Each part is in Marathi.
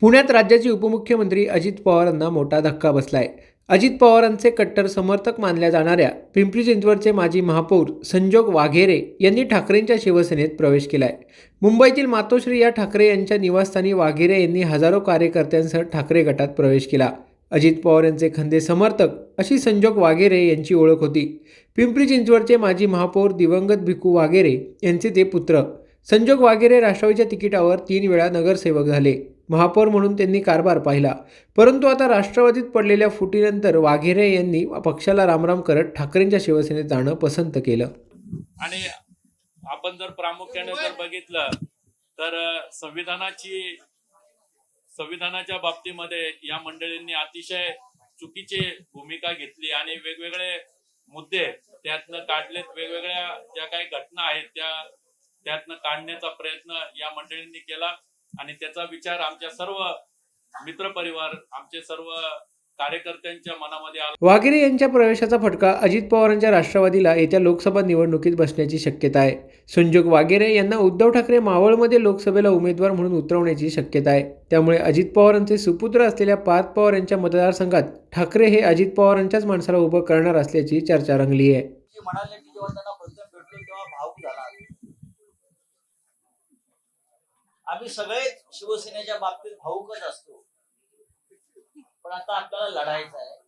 पुण्यात राज्याचे उपमुख्यमंत्री अजित पवारांना मोठा धक्का बसलाय. अजित पवारांचे कट्टर समर्थक मानल्या जाणाऱ्या पिंपरी चिंचवडचे माजी महापौर संजोग वाघेरे यांनी ठाकरेंच्या शिवसेनेत प्रवेश केलाय. मुंबईतील मातोश्री या ठाकरे यांच्या निवासस्थानी वाघेरे यांनी हजारो कार्यकर्त्यांसह ठाकरे गटात प्रवेश केला. अजित पवार यांचे खंदे समर्थक अशी संजोग वाघेरे यांची ओळख होती. पिंपरी चिंचवडचे माजी महापौर दिवंगत भिकू वाघेरे यांचे ते पुत्र. संजोग वाघेरे राष्ट्रवादीच्या तिकिटावर तीन वेळा नगरसेवक झाले. महापौर म्हणून त्यांनी कारभार पाहिला. परंतु आता राष्ट्रवादीत पडलेल्या फुटीनंतर वाघेरे यांनी पक्षाला रामराम करत ठाकरेंच्या शिवसेनेत जाणं पसंत केलं. आणि आपण जर प्रामुख्याने जर बघितलं तर संविधानाची संविधानाच्या बाबतीमध्ये या मंडळींनी अतिशय चुकीची भूमिका घेतली आणि वेगवेगळे मुद्दे त्यातनं काढलेत. वेगवेगळ्या ज्या काही घटना आहेत त्या त्यातनं काढण्याचा प्रयत्न या मंडळींनी केला. आणि त्याचा विचार आमच्या सर्व मित्रपरिवार आमचे सर्व कार्यकर्त्यांच्या मनामध्ये आला. वाघेरे यांच्या प्रवेशाचा फटका अजित पवारांच्या राष्ट्रवादीला येत्या लोकसभा निवडणुकीत बसण्याची शक्यता आहे. संजोग वाघेरे यांना उद्धव ठाकरे मावळमध्ये लोकसभेला उमेदवार म्हणून उतरवण्याची शक्यता आहे. त्यामुळे अजित पवारांचे सुपुत्र असलेल्या पार्थ पवार यांच्या मतदारसंघात ठाकरे हे अजित पवारांच्याच माणसाला उभं करणार असल्याची चर्चा रंगली आहे. म्हणाले की जेव्हा त्यांना आम्ही सगळे शिवसेनेच्या बाबतीत भाऊकच असतो. पण आता आपल्याला लढायचं आहे.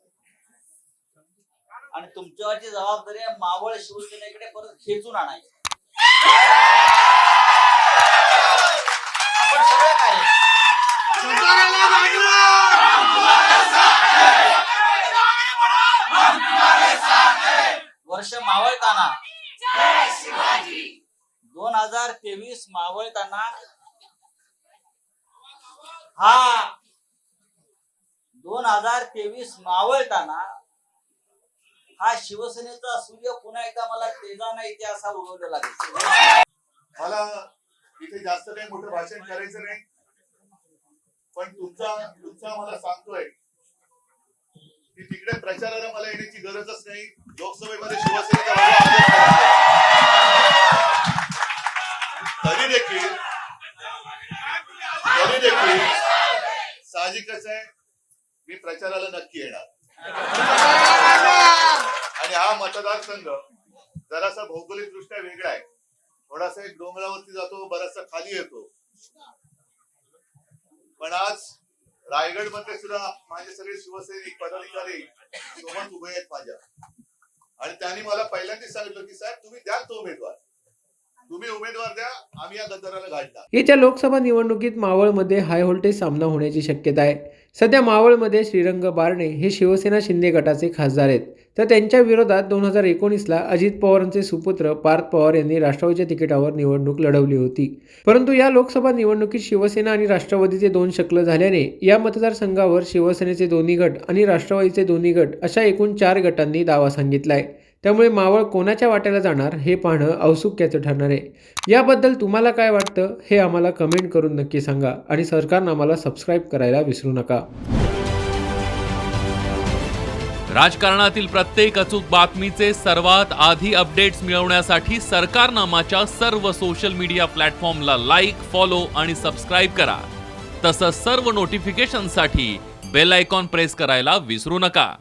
आणि तुमच्यावरची जबाबदारी आहे मावळ शिवसेनेकडे परत खेचून आणायची. आपण काय वर्ष मावळताना. दोन हजार तेवीस मावळताना हा. दोन हजार तेवीस मावळताना हा शिवसेनेचा सूर्य पुन्हा एकदा मला तेजाना इतिहासा उगवलेला दिसतो. मला इथे जास्त काही मोठं भाषण करायचं नाही. पण तुमचा तुमचा मला सांगतोय. की तिकडे प्रचाराला मला येण्याची गरजच नाही. लोकसभेमध्ये शिवसेनेचा साहजिकच आहे मी प्रचाराला नक्की येणार. आणि हा मतदारसंघ जरासा भौगोलिक दृष्ट्या वेगळा आहे. थोडासा एक डोंगरावरती जातो बराचसा खाली येतो. पण आज रायगडमध्ये सुद्धा माझे सगळे शिवसैनिक पदाधिकारी सोबत उभे आहेत माझ्या. आणि त्यांनी मला पहिल्यांदाच सांगितलं की साहेब तुम्ही द्या तो उमेदवार. तुम्ही उमेदवार द्या आम्ही या गद्दाराला येत्या लोकसभा निवडणुकीत मावळमध्ये हाय व्होल्टेज सामना होण्याची शक्यता आहे. सध्या मावळमध्ये श्रीरंग बारणे हे शिवसेना शिंदे गटाचे खासदार आहेत. तर त्यांच्या विरोधात दोन हजार एकोणीसला अजित पवारांचे सुपुत्र पार्थ पवार यांनी राष्ट्रवादीच्या तिकिटावर निवडणूक लढवली होती. परंतु या लोकसभा निवडणुकीत शिवसेना आणि राष्ट्रवादीचे दोन शकल झाल्याने या मतदारसंघावर शिवसेनेचे दोन्ही गट आणि राष्ट्रवादीचे दोन्ही गट अशा एकूण चार गटांनी दावा सांगितलाय. त्यामुळे मावळ कोणाच्या वाट्याला जाणार हे पाहणं औत्सुक्याचं ठरणार आहे. याबद्दल तुम्हाला काय वाटतं हे आम्हाला कमेंट करून नक्की सांगा आणि सरकारनं आम्हाला सबस्क्राईब करायला विसरू नका. राजकारणातील प्रत्येक अचूक बातमीचे सर्वात आधी अपडेट्स मिळवण्यासाठी सरकारनामाच्या सर्व सोशल मीडिया प्लॅटफॉर्मला लाईक फॉलो आणि सबस्क्राईब करा. तसंच सर्व नोटिफिकेशनसाठी बेल आयकॉन प्रेस करायला विसरू नका.